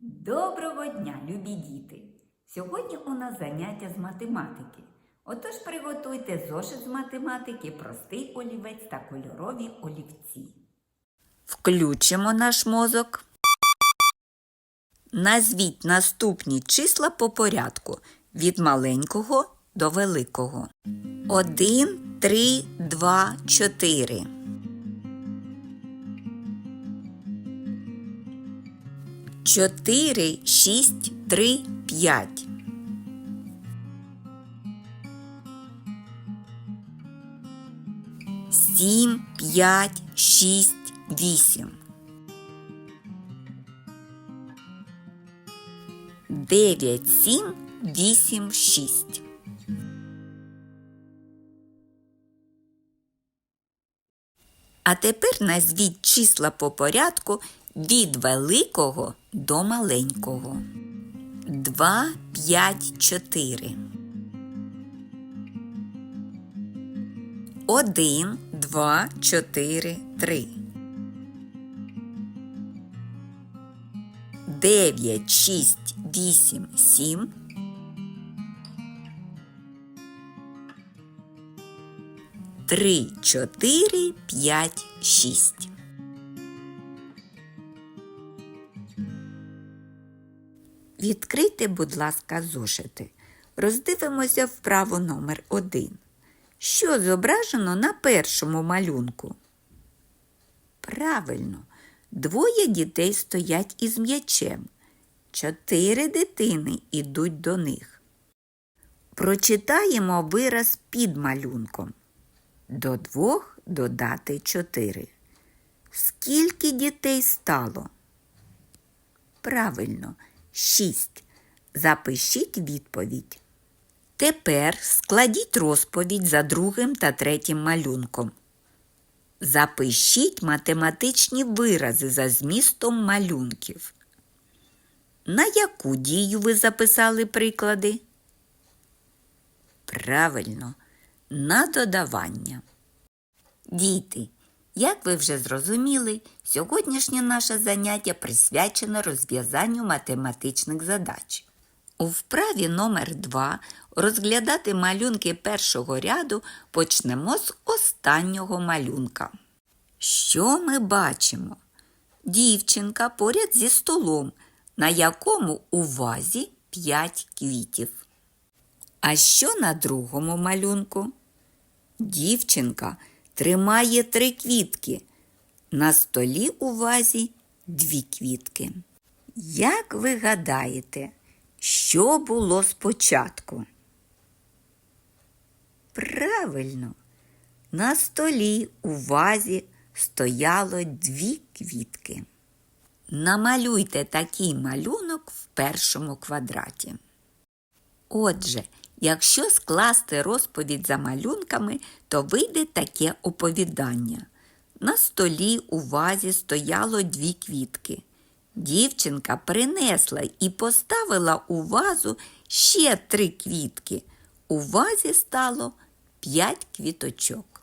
Доброго дня, любі діти! Сьогодні у нас заняття з математики. Отож приготуйте зошит з математики, простий олівець та кольорові олівці. Включимо наш мозок. Назвіть наступні числа по порядку від маленького до великого. 1, 3, 2, 4. Чотири, шість, три, п'ять. Сім, п'ять, шість, вісім. Дев'ять, сім, вісім, шість. А тепер назвіть числа по порядку від великого до маленького. 2, 5, 4. 1, 2, 4, 3. 9, 6, 8, 7. 3, 4, 5, 6. Відкрийте, будь ласка, зошити. Роздивимося вправо номер 1. Що зображено на першому малюнку? Правильно, двоє дітей стоять із м'ячем. Чотири дитини йдуть до них. Прочитаємо вираз під малюнком. До двох додати чотири. Скільки дітей стало? Правильно, шість. Запишіть відповідь. Тепер складіть розповідь за другим та третім малюнком. Запишіть математичні вирази за змістом малюнків. На яку дію ви записали приклади? Правильно, на додавання. Діти, як ви вже зрозуміли, сьогоднішнє наше заняття присвячено розв'язанню математичних задач. У вправі номер 2 розглядати малюнки першого ряду почнемо з останнього малюнка. Що ми бачимо? Дівчинка поряд зі столом, на якому у вазі 5 квітів. А що на другому малюнку? Дівчинка тримає три квітки. На столі у вазі дві квітки. Як ви гадаєте, що було спочатку? Правильно, на столі у вазі стояло дві квітки. Намалюйте такий малюнок в першому квадраті. Отже, якщо скласти розповідь за малюнками, то вийде таке оповідання. На столі у вазі стояло дві квітки. Дівчинка принесла і поставила у вазу ще три квітки. У вазі стало п'ять квіточок.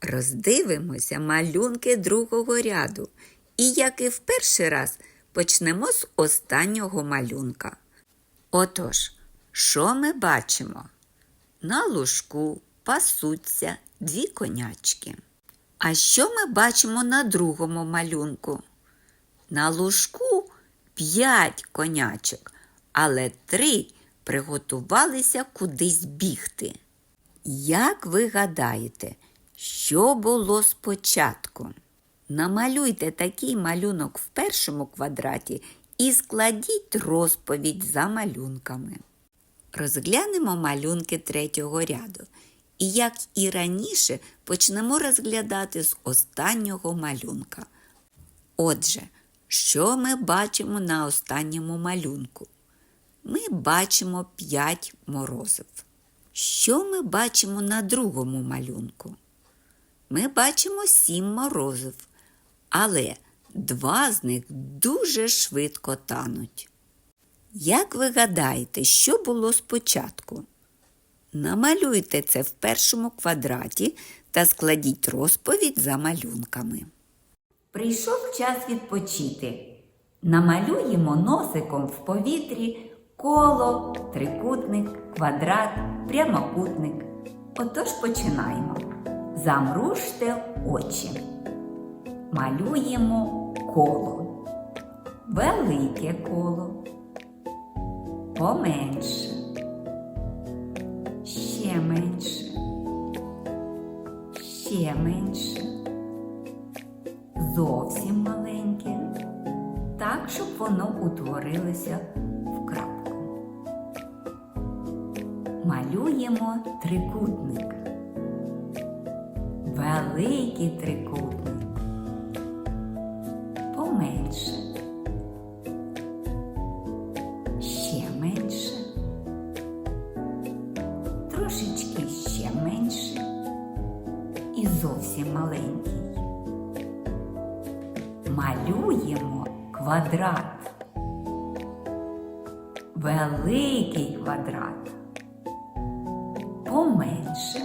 Роздивимося малюнки другого ряду. І, як і в перший раз, почнемо з останнього малюнка. Отож, що ми бачимо? На лужку пасуться дві конячки. А що ми бачимо на другому малюнку? На лужку п'ять конячок, але три приготувалися кудись бігти. Як ви гадаєте, що було спочатку? Намалюйте такий малюнок в першому квадраті і складіть розповідь за малюнками. Розглянемо малюнки третього ряду. І, як і раніше, почнемо розглядати з останнього малюнка. Отже, що ми бачимо на останньому малюнку? Ми бачимо 5 морозив. Що ми бачимо на другому малюнку? Ми бачимо 7 морозив, але два з них дуже швидко тануть. Як ви гадаєте, що було спочатку? Намалюйте це в першому квадраті та складіть розповідь за малюнками. Прийшов час відпочити. Намалюємо носиком в повітрі коло, трикутник, квадрат, прямокутник. Отож починаємо. Замружте очі. Малюємо коло. Велике коло. Поменше. Ще менше. Ще менше. Зовсім маленьке. Так, щоб воно утворилося в крапку. Малюємо трикутник. Великий трикутник. Поменше. Маленький. Малюємо квадрат. Великий квадрат. Поменше.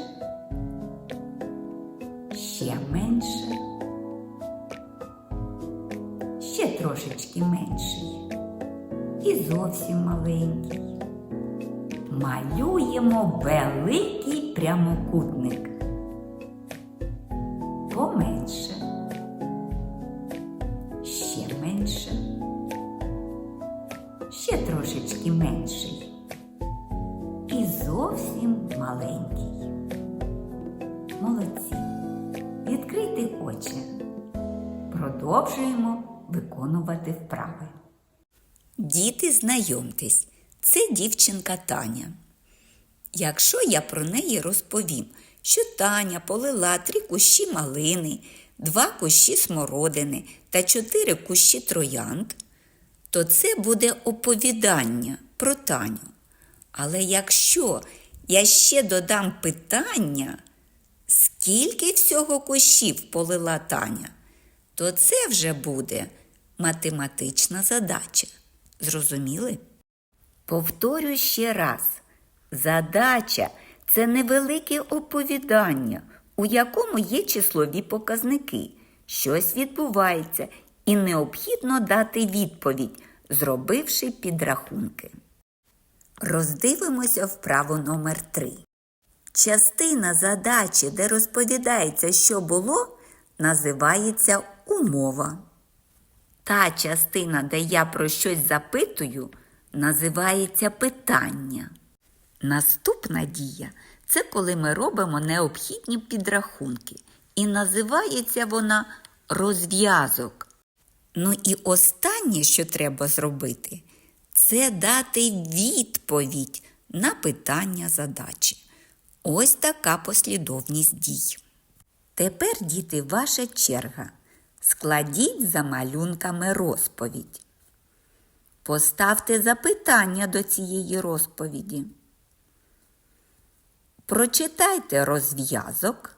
Ще менше. Ще трошечки менший. І зовсім маленький. Малюємо великий прямокутник. Поменше. Ще менше. Ще трошечки менший. І зовсім маленький. Молодці. Відкрийте очі. Продовжуємо виконувати вправи. Діти, знайомтесь, це дівчинка Таня. Якщо я про неї розповім, що Таня полила три кущі малини, два кущі смородини та чотири кущі троянд, то це буде оповідання про Таню. Але якщо я ще додам питання, скільки всього кущів полила Таня, то це вже буде математична задача. Зрозуміли? Повторю ще раз: задача це невелике оповідання, у якому є числові показники. Щось відбувається, і необхідно дати відповідь, зробивши підрахунки. Роздивимося вправу номер 3. Частина задачі, де розповідається, що було, називається умова. Та частина, де я про щось запитую, називається питання. Наступна дія це коли ми робимо необхідні підрахунки, і називається вона розв'язок. Ну і останнє, що треба зробити, це дати відповідь на питання задачі. Ось така послідовність дій. Тепер, діти, ваша черга. Складіть за малюнками розповідь. Поставте запитання до цієї розповіді. Прочитайте розв'язок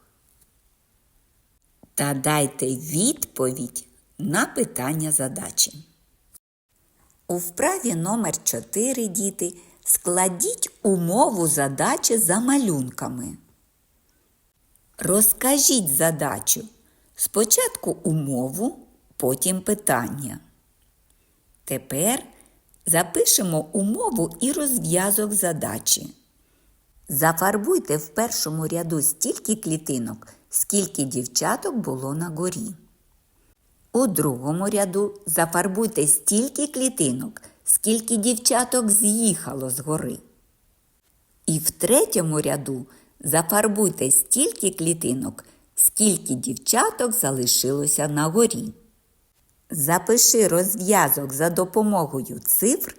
та дайте відповідь на питання задачі. У вправі номер 4 діти складіть умову задачі за малюнками. Розкажіть задачу. Спочатку умову, потім питання. Тепер запишемо умову і розв'язок задачі. Зафарбуйте в першому ряду стільки клітинок, скільки дівчаток було на горі. У другому ряду зафарбуйте стільки клітинок, скільки дівчаток з'їхало з гори. І в третьому ряду зафарбуйте стільки клітинок, скільки дівчаток залишилося на горі. Запиши розв'язок за допомогою цифр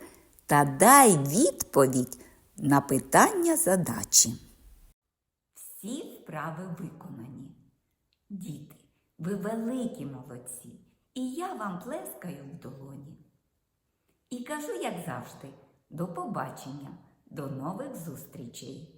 та дай відповідь на питання задачі. Всі вправи виконані. Діти, ви великі молодці, і я вам плескаю в долоні. І кажу, як завжди, до побачення, до нових зустрічей!